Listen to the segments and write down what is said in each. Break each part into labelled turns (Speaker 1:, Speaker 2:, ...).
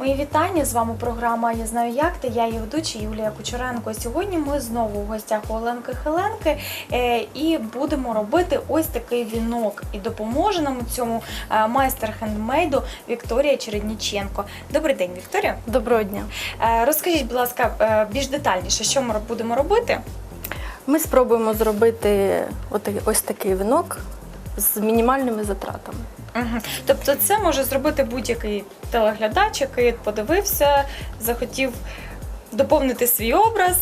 Speaker 1: вітання! З вами програма Я знаю як ти. Я її ведуча Юлія Кучеренко. Сьогодні ми знову у гостях у Оленки Хеленки е, і будемо робити ось такий вінок. І допоможе нам у цьому е, майстер хендмейду Вікторія Чередніченко. Добрий день, Вікторія.
Speaker 2: Доброго дня.
Speaker 1: Е, Розкажіть, будь ласка, більш детальніше, що ми будемо робити?
Speaker 2: Ми спробуємо зробити ось такий вінок з мінімальними затратами.
Speaker 1: Угу. Тобто, це може зробити будь-який телеглядач, який подивився, захотів доповнити свій образ,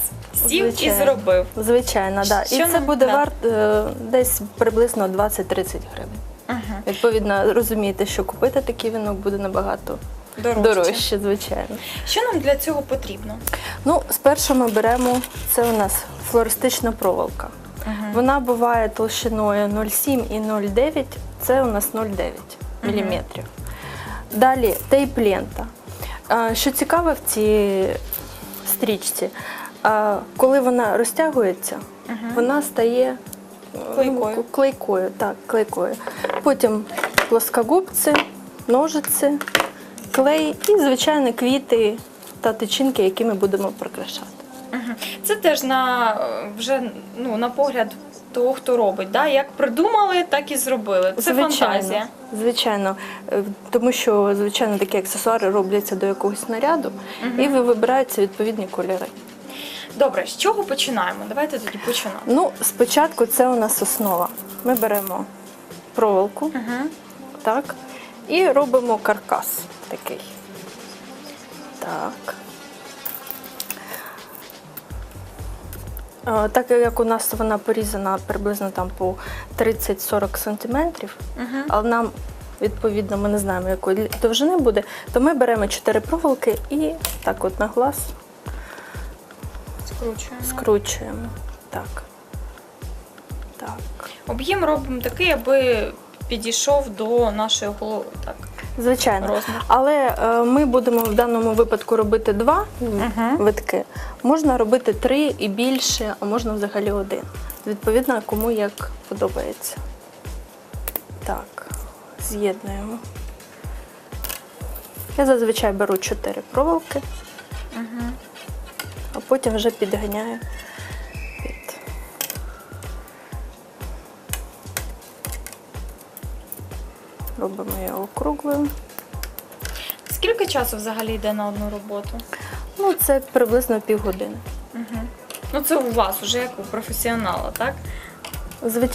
Speaker 1: сів і зробив.
Speaker 2: Звичайно, да.
Speaker 1: Що
Speaker 2: І це
Speaker 1: нам-
Speaker 2: буде
Speaker 1: да.
Speaker 2: варт е, десь приблизно 20-30 гривень.
Speaker 1: Угу.
Speaker 2: Відповідно, розумієте, що купити такий вінок буде набагато
Speaker 1: Дорожче.
Speaker 2: дорожче, звичайно.
Speaker 1: Що нам для цього потрібно?
Speaker 2: Ну, спершу ми беремо це у нас флористична проволока. Вона буває толщиною 0,7 і 0,9. Це у нас 0,9 мм. Далі тейп-лента. Що цікаве в цій стрічці, коли вона розтягується, вона стає
Speaker 1: Клейкою.
Speaker 2: клейкою, так, клейкою. Потім плоскогубці, ножиці, клей і, звичайно, квіти та тичинки, які ми будемо прикрашати.
Speaker 1: Угу. Це теж на е, вже ну на погляд того, хто робить. Да? Як придумали, так і зробили. Це фантазія.
Speaker 2: Звичайно, Е, тому що звичайно такі аксесуари робляться до якогось наряду, і ви вибираються відповідні кольори.
Speaker 1: Добре, з чого починаємо? Давайте тоді починати.
Speaker 2: Ну, спочатку це у нас основа. Ми беремо проволоку,
Speaker 1: Угу.
Speaker 2: так, і робимо каркас такий. Так. Так як у нас вона порізана приблизно там по 30-40 сантиметрів,
Speaker 1: Угу.
Speaker 2: але нам відповідно ми не знаємо, якої довжини буде, то ми беремо 4 проволоки і так от на глаз
Speaker 1: Скручуємо.
Speaker 2: скручуємо. Так. Так.
Speaker 1: Об'єм робимо такий, аби підійшов до нашої голови. Так,
Speaker 2: Звичайно.
Speaker 1: розмір.
Speaker 2: Але е, ми будемо в даному випадку робити два
Speaker 1: Мгм.
Speaker 2: витки. Можна робити три і більше, а можна взагалі один. Відповідно, кому як подобається. Так, з'єднуємо. Я зазвичай беру чотири проволоки, а потім вже підганяю Робимо його округлою.
Speaker 1: Скільки часу взагалі йде на одну роботу?
Speaker 2: Ну, це приблизно півгодини.
Speaker 1: Угу. Ну це у вас уже як у професіонала, так?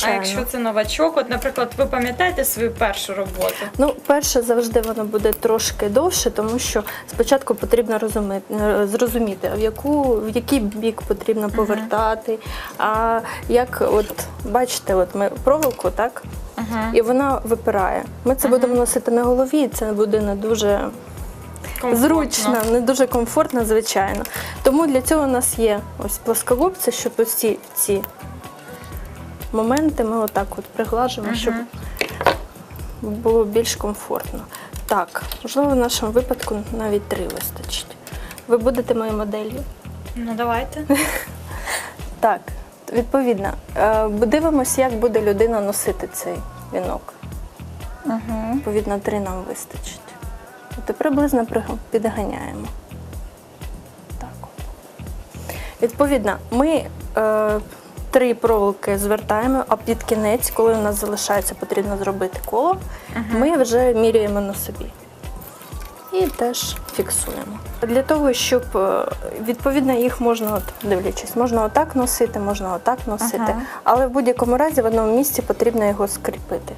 Speaker 1: А якщо це новачок, от, наприклад, ви пам'ятаєте свою першу роботу?
Speaker 2: Ну, перше завжди воно буде трошки довше, тому що спочатку потрібно розуміти, е, зрозуміти, в яку в який бік потрібно повертати. А як, от бачите, от ми проволоку, так,
Speaker 1: Угу.
Speaker 2: і вона випирає. Ми це
Speaker 1: Мгм.
Speaker 2: будемо носити на голові, і це буде не дуже зручно, не дуже комфортно, звичайно. Тому для цього у нас є ось плоскогубці, щоб усі ці моменти ми отак от приглажуємо, щоб було більш комфортно. Так, можливо, в нашому випадку навіть три вистачить. Ви будете моєю моделлю?
Speaker 1: Ну давайте.
Speaker 2: Так, відповідно. Е, Дивимося, як буде людина носити цей вінок.
Speaker 1: Угу.
Speaker 2: Відповідно, три нам вистачить. От приблизно приг- підганяємо. Так. от. Відповідно, ми е, три проволоки звертаємо, а під кінець, коли у нас залишається, потрібно зробити коло, ми вже міряємо на собі. І теж фіксуємо. Для того, щоб е, відповідно їх можна, от, дивлячись, можна отак носити, можна отак носити,
Speaker 1: Ага.
Speaker 2: але в будь-якому разі в одному місці потрібно його скріпити.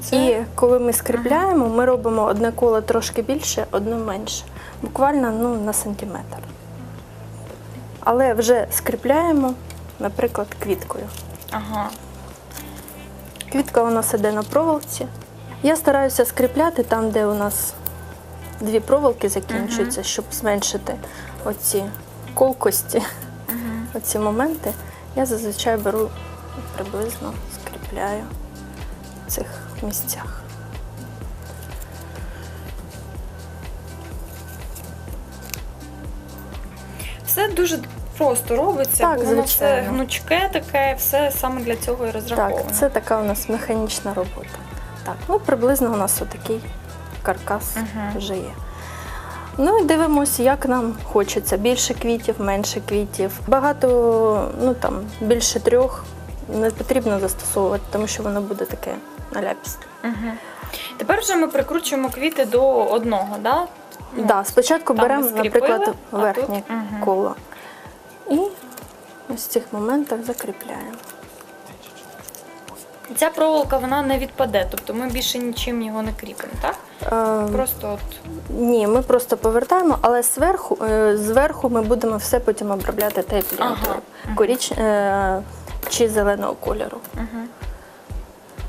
Speaker 1: Це-
Speaker 2: І коли ми скріпляємо, ми робимо одне коло трошки більше, одне менше. Буквально ну, на сантиметр. Але вже скріпляємо, наприклад, квіткою.
Speaker 1: Ага.
Speaker 2: Квітка у нас іде на проволоці. Я стараюся скріпляти там, де у нас дві проволоки закінчуються, щоб зменшити оці колкості, оці моменти. Я зазвичай беру приблизно скріпляю в цих місцях.
Speaker 1: Все дуже просто робиться,
Speaker 2: Так,
Speaker 1: бо воно все
Speaker 2: звичайно.
Speaker 1: гнучке таке, все саме для цього і розраховано.
Speaker 2: Так, це така у нас механічна робота. Так, ну приблизно у нас отакий каркас
Speaker 1: Мгм.
Speaker 2: вже є. Ну і дивимося, як нам хочеться. Більше квітів, менше квітів. Багато, ну там більше трьох не потрібно застосовувати, тому що воно буде таке наляпісте.
Speaker 1: Угу. Тепер вже ми прикручуємо квіти до одного, да?
Speaker 2: Да, спочатку
Speaker 1: там
Speaker 2: беремо,
Speaker 1: ми скріпили,
Speaker 2: наприклад,
Speaker 1: а
Speaker 2: верхнє
Speaker 1: тут- мгм.
Speaker 2: коло. І ось в цих моментах закріпляємо.
Speaker 1: Ця проволока вона не відпаде, тобто ми більше нічим його не кріпимо, так?
Speaker 2: Е,
Speaker 1: Просто от
Speaker 2: Ні, ми просто повертаємо, але зверху, е, зверху ми будемо все потім обробляти тейп-лентою.
Speaker 1: Ага.
Speaker 2: Коріч, е, чи зеленого кольору.
Speaker 1: угу.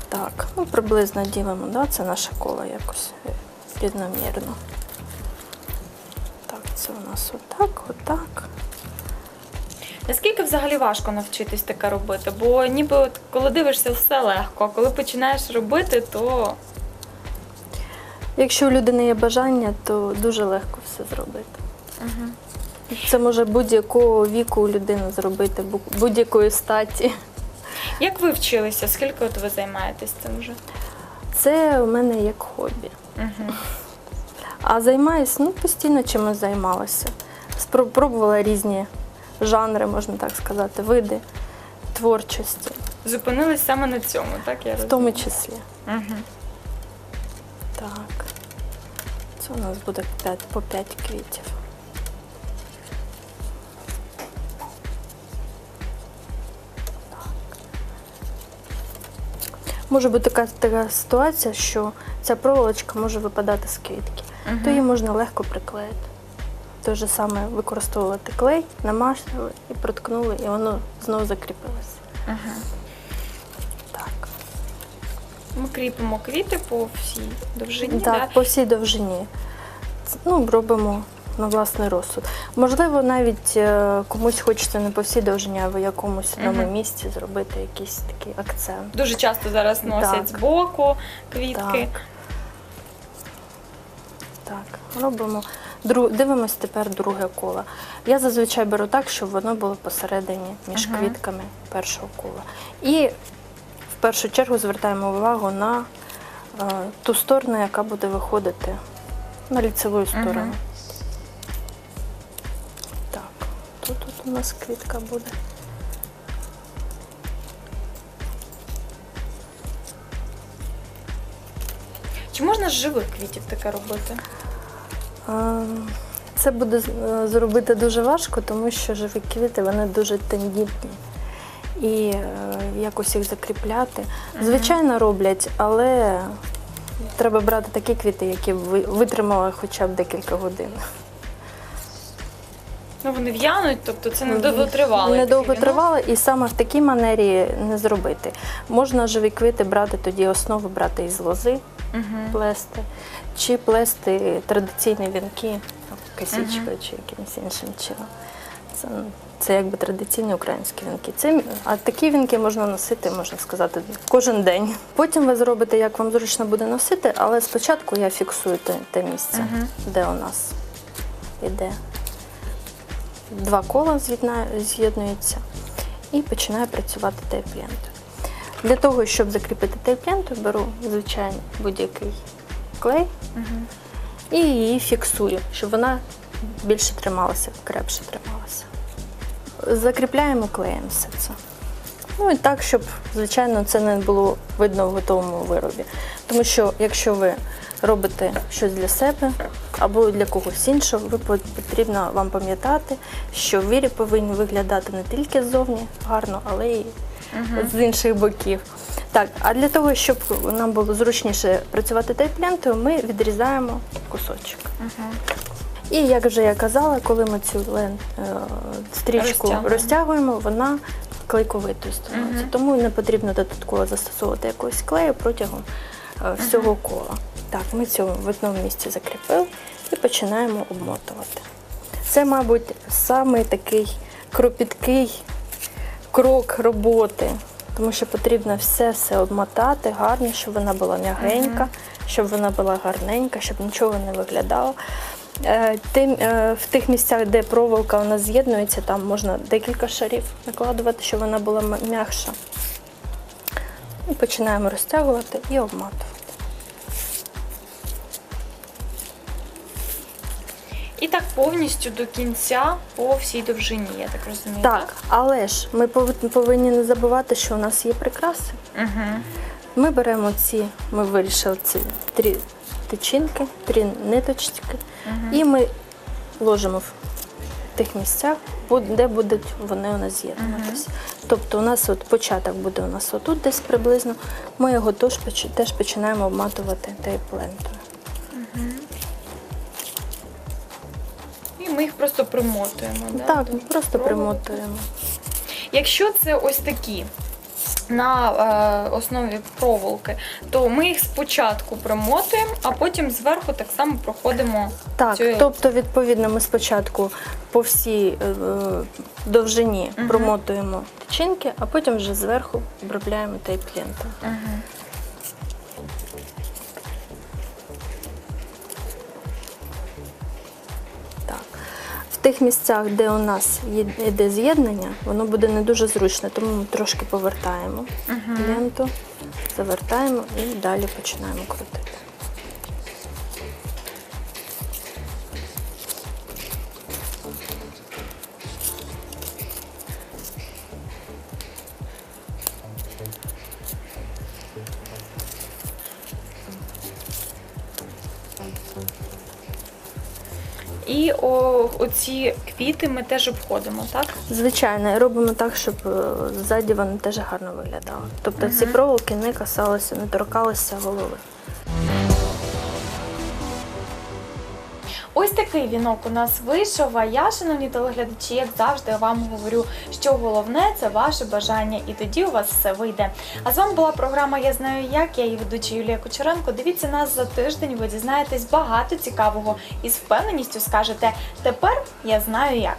Speaker 2: Так, ну приблизно ділимо, да? це наше коло якось е, рівномірно. Це у нас отак, отак.
Speaker 1: Наскільки взагалі важко навчитись таке робити? Бо ніби от коли дивишся, все легко, а коли починаєш робити, то
Speaker 2: Якщо у людини є бажання, то дуже легко все зробити.
Speaker 1: угу.
Speaker 2: Це може будь-якого віку у людини зробити, будь-якої статі.
Speaker 1: як ви вчилися? Скільки от ви займаєтесь цим вже?
Speaker 2: Це у мене як хобі.
Speaker 1: Угу.
Speaker 2: А займаюсь, ну, постійно чимось займалася. Спробувала різні жанри, можна так сказати, види творчості,
Speaker 1: Зупинились саме на цьому, так я
Speaker 2: в
Speaker 1: розумію?
Speaker 2: тому числі.
Speaker 1: Угу.
Speaker 2: Так. Це у нас буде 5, по 5 квітів. Може бути така, така ситуація, що ця проволочка може випадати з квітки, то її можна легко приклеїти. Те ж саме використовувати клей, намазали і проткнули, і воно знову закріпилося.
Speaker 1: Угу.
Speaker 2: Так.
Speaker 1: Ми кріпимо квіти по всій довжині,
Speaker 2: Так,
Speaker 1: да?
Speaker 2: по всій довжині. Ну, робимо на власний розсуд. Можливо, навіть е, комусь хочеться не по всій довжині, а в якомусь одному
Speaker 1: Мгм.
Speaker 2: місці зробити якийсь такий акцент.
Speaker 1: Дуже часто зараз носять
Speaker 2: Так.
Speaker 1: збоку квітки.
Speaker 2: Так. Так, робимо. Дру... Дивимось тепер друге коло. Я зазвичай беру так, щоб воно було посередині між
Speaker 1: Ага.
Speaker 2: квітками першого кола. І в першу чергу звертаємо увагу на е, ту сторону, яка буде виходити на ліцеву сторону.
Speaker 1: Ага.
Speaker 2: Так, тут, тут у нас квітка буде.
Speaker 1: Чи можна з живих квітів таке робити?
Speaker 2: Це буде е, зробити дуже важко, тому що живі квіти вони дуже тендітні. І е, якось їх закріпляти. Звичайно, роблять, але треба брати такі квіти, які витримали хоча б декілька годин.
Speaker 1: Ну вони в'януть, тобто це не довготривалий.
Speaker 2: Недовго тривало, і саме в такій манері не зробити. Можна живі квіти брати тоді основу брати із лози,
Speaker 1: Мгм.
Speaker 2: плести, чи плести традиційні вінки косічкою
Speaker 1: Мгм.
Speaker 2: чи якимось іншим чином. Це, це якби традиційні українські вінки. Це, а такі вінки можна носити, можна сказати, кожен день. Потім ви зробите, як вам зручно буде носити, але спочатку я фіксую те, те місце,
Speaker 1: Мгм.
Speaker 2: де у нас іде. Два кола з'єднуються і починаю працювати тейп-лентою. Для того, щоб закріпити тейп-ленту, беру звичайний будь-який клей і її фіксую, щоб вона більше трималася, крепше трималася. Закріпляємо клеєм все це. Ну і так, щоб, звичайно, це не було видно в готовому виробі. Тому що якщо ви робите щось для себе або для когось іншого, ви по- потрібно вам пам'ятати, що виріб повинен виглядати не тільки ззовні гарно, але й. З інших боків. Так, а для того, щоб нам було зручніше працювати тейп-лентою, ми відрізаємо кусочок.
Speaker 1: Мгм.
Speaker 2: І як вже я казала, коли ми цю лен, е, стрічку
Speaker 1: Розтягуємо.
Speaker 2: розтягуємо, вона клейковитою становиться.
Speaker 1: Мгм.
Speaker 2: Тому не потрібно додатково застосовувати якогось клею протягом е, всього кола. Так, ми цю в одному місці закріпили і починаємо обмотувати. Це, мабуть, самий такий кропіткий крок роботи, тому що потрібно все все обмотати гарно, щоб вона була м'ягенька,
Speaker 1: Мгм.
Speaker 2: щоб вона була гарненька, щоб нічого не виглядало. Е, Тим, е, в тих місцях, де проволока у нас з'єднується, там можна декілька шарів накладувати, щоб вона була м'якша. Починаємо розтягувати і обматувати.
Speaker 1: І так повністю до кінця по всій довжині, я так розумію.
Speaker 2: Так, але ж ми повинні не забувати, що у нас є прикраси.
Speaker 1: Угу.
Speaker 2: Ми беремо ці, ми вирішили ці три тичинки, три ниточки, і ми ложимо в тих місцях, де будуть вони у нас з'єднуватися. Тобто у нас от початок буде у нас отут десь приблизно. Ми його теж, теж починаємо обматувати тейп-лентою.
Speaker 1: І ми їх просто примотуємо. Да?
Speaker 2: Так, ми просто
Speaker 1: проволоки.
Speaker 2: примотуємо.
Speaker 1: Якщо це ось такі на е, основі проволоки, то ми їх спочатку примотуємо, а потім зверху так само проходимо.
Speaker 2: Так,
Speaker 1: цю-
Speaker 2: тобто, відповідно, ми спочатку по всій е, довжині
Speaker 1: Мгм.
Speaker 2: промотуємо тичинки, а потім вже зверху обробляємо тейп-лентою.
Speaker 1: Мгм.
Speaker 2: Так. Тих місцях, де у нас йде з'єднання, воно буде не дуже зручно, тому ми трошки повертаємо ленту, завертаємо і далі починаємо крутити.
Speaker 1: І о, оці квіти ми теж обходимо, так?
Speaker 2: Звичайно, і робимо так, щоб е, ззаді вони теж гарно виглядали. Тобто ці проволоки не касалися, не торкалися голови.
Speaker 1: Ось такий вінок у нас вийшов. А я, шановні телеглядачі, як завжди, вам говорю, що головне це ваше бажання, і тоді у вас все вийде. А з вами була програма Я знаю як. Я її ведуча Юлія Кучеренко. Дивіться нас за тиждень. Ви дізнаєтесь багато цікавого і з впевненістю скажете: тепер я знаю як.